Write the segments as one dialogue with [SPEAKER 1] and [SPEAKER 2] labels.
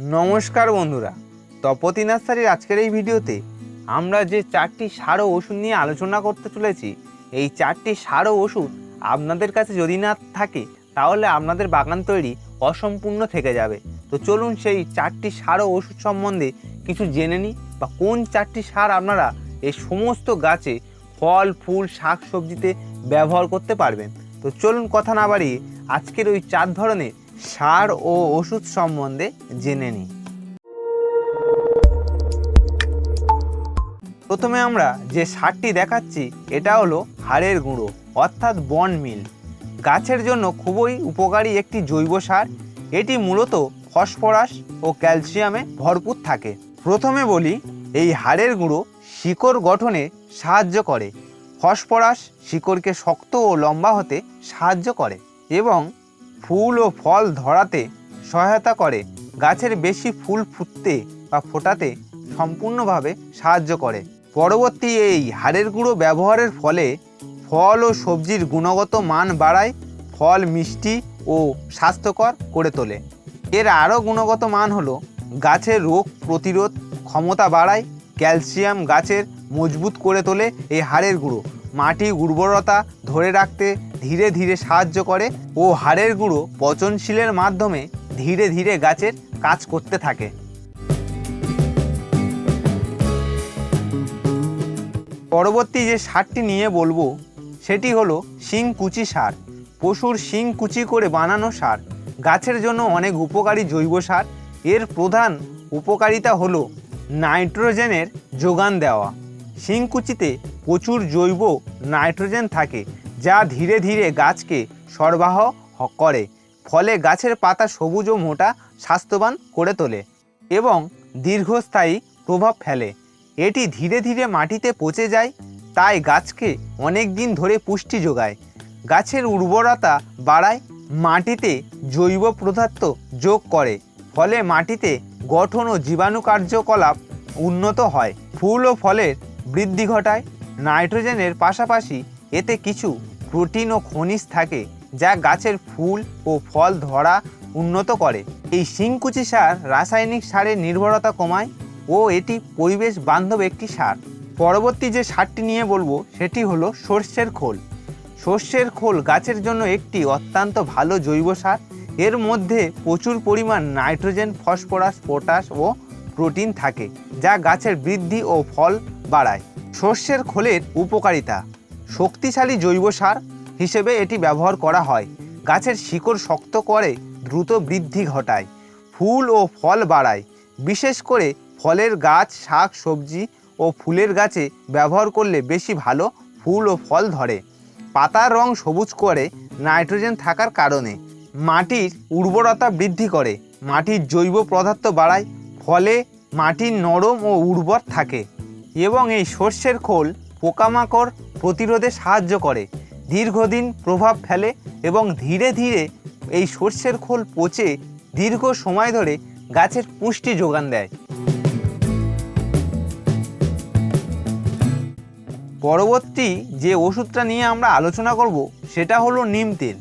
[SPEAKER 1] নমস্কার বন্ধুরা, তপতি নার্সারির আজকের এই ভিডিওতে আমরা যে চারটি সার ওষুধ নিয়ে আলোচনা করতে চলেছি, এই চারটি সার ওষুধ আপনাদের কাছে যদি না থাকে, তাহলে আপনাদের বাগান তৈরি অসম্পূর্ণ থেকে যাবে। তো চলুন সেই চারটি সার ওষুধ সম্বন্ধে কিছু জেনে নিই, বা কোন চারটি সার আপনারা এই সমস্ত গাছে ফল, ফুল, শাক সবজিতে ব্যবহার করতে পারবেন। তো চলুন কথা না বাড়িয়ে আজকের ওই চার ধরনের সার ও ওষুধ সম্বন্ধে জেনে নিই। প্রথমে আমরা যে সারটি দেখাচ্ছি, এটা হলো হাড়ের গুঁড়ো, অর্থাৎ বন মিল। গাছের জন্য খুবই উপকারী একটি জৈব সার। এটি মূলত ফসফরাস ও ক্যালসিয়ামে ভরপুর থাকে। প্রথমে বলি, এই হাড়ের গুঁড়ো শিকড় গঠনে সাহায্য করে। ফসফরাস শিকড়কে শক্ত ও লম্বা হতে সাহায্য করে এবং ফুল ও ফল ধরাতে সহায়তা করে, গাছের বেশি ফুল ফুটতে বা ফোটাতে সম্পূর্ণভাবে সাহায্য করে। পরবর্তী এই হাড়ের গুঁড়ো ব্যবহারের ফলে ফল ও সবজির গুণগত মান বাড়ায়, ফল মিষ্টি ও স্বাস্থ্যকর করে তোলে। এর আরও গুণগত মান হলো গাছের রোগ প্রতিরোধ ক্ষমতা বাড়ায়, ক্যালসিয়াম গাছের মজবুত করে তোলে এই হাড়ের গুঁড়ো। মাটি উর্বরতা ধরে রাখতে ধীরে ধীরে সাহায্য করে ও হাড়ের গুঁড়ো পচনশীলের মাধ্যমে ধীরে ধীরে গাছের কাজ করতে থাকে। পরবর্তী যে সারটি নিয়ে বলব, সেটি হলো শিংকুচি সার। পশুর শিং কুচি করে বানানো সার। গাছের জন্য অনেক উপকারী জৈব সার। এর প্রধান উপকারিতা হলো নাইট্রোজেনের যোগান দেওয়া। শিংকুচিতে প্রচুর জৈব নাইট্রোজেন থাকে। যা ধীরে ধীরে গাছকে সরবরাহ করে, ফলে গাছের পাতা সবুজ ও মোটা, স্বাস্থ্যবান করে তোলে এবং দীর্ঘস্থায়ী প্রভাব ফেলে। এটি ধীরে ধীরে মাটিতে পচে যায়, তাই গাছকে অনেক দিন ধরে পুষ্টি যোগায়। গাছের উর্বরতা বাড়ায়, মাটিতে জৈব পদার্থ যোগ করে, ফলে মাটিতে গঠন ও জীবাণু কার্যকলাপ উন্নত হয়। ফুল ও ফলের বৃদ্ধি ঘটায়। নাইট্রোজেনের পাশাপাশি এতে কিছু প্রোটিন ও খনিজ থাকে যা গাছের ফুল ও ফল ধরা উন্নত করে। এই শিংকুচি সার রাসায়নিক সারের নির্ভরতা কমায় ও এটি পরিবেশ বান্ধব একটি সার। পরবর্তী যে সারটি নিয়ে বলব, সেটি হলো সর্ষের খোল। সর্ষের খোল গাছের জন্য একটি অত্যন্ত ভালো জৈব সার। এর মধ্যে প্রচুর পরিমাণ নাইট্রোজেন, ফসফরাস, পটাশ ও প্রোটিন থাকে, যা গাছের বৃদ্ধি ও ফল বাড়ায়। সর্ষের খোলের উপকারিতা শক্তিশালী জৈব সার হিসেবে এটি ব্যবহার করা হয়। গাছের শিকড় শক্ত করে দ্রুত বৃদ্ধি ঘটায়, ফুল ও ফল বাড়ায়। বিশেষ করে ফলের গাছ, শাক, সবজি ও ফুলের গাছে ব্যবহার করলে বেশি ভালো ফুল ও ফল ধরে। পাতার রং সবুজ করে নাইট্রোজেন থাকার কারণে মাটির উর্বরতা বৃদ্ধি করে। মাটির জৈব পদার্থ বাড়ায়, ফলে মাটি নরম ও উর্বর থাকে এবং এই শস্যের খোল, পোকামাকড় প্রতিরোধে সাহায্য করে। দীর্ঘদিন প্রভাব ফেলে এবং ধীরে ধীরে এই সর্ষের খোল পচে দীর্ঘ সময় ধরে গাছের পুষ্টি যোগান দেয়। পরবর্তী যে ওষুধটা নিয়ে আমরা আলোচনা করব, সেটা হলো নিম তেল।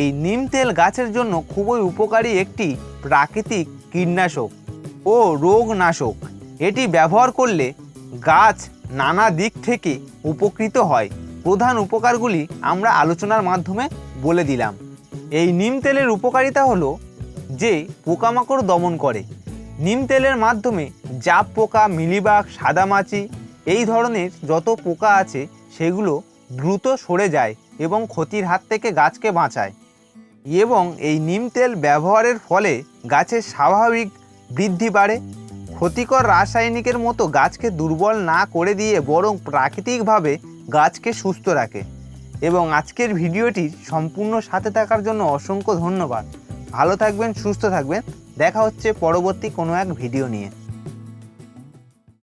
[SPEAKER 1] এই নিম তেল গাছের জন্য খুবই উপকারী একটি প্রাকৃতিক কীটনাশক ও রোগনাশক। এটি ব্যবহার করলে গাছ নানা দিক থেকে উপকৃত হয়। প্রধান উপকারগুলি আমরা আলোচনার মাধ্যমে বলে দিলাম। এই নিম তেলের উপকারিতা হলো যে, পোকামাকড় দমন করে। নিম তেলের মাধ্যমে জাপ পোকা, মিলিবাগ, সাদামাছি, এই ধরনের যত পোকা আছে, সেগুলো দ্রুত সরে যায় এবং ক্ষতির হাত থেকে গাছকে বাঁচায়। এবং এই নিম তেল ব্যবহারের ফলে গাছের স্বাভাবিক বৃদ্ধি বাড়ে। ক্ষতিকর রাসায়নিকের মতো গাছকে দুর্বল না করে দিয়ে বরং প্রাকৃতিকভাবে গাছকে সুস্থ রাখে। এবং আজকের ভিডিওটি সম্পূর্ণ সাথে থাকার জন্য অসংখ্য ধন্যবাদ। ভালো থাকবেন, সুস্থ থাকবেন। দেখা হচ্ছে পরবর্তী কোনো এক ভিডিও নিয়ে।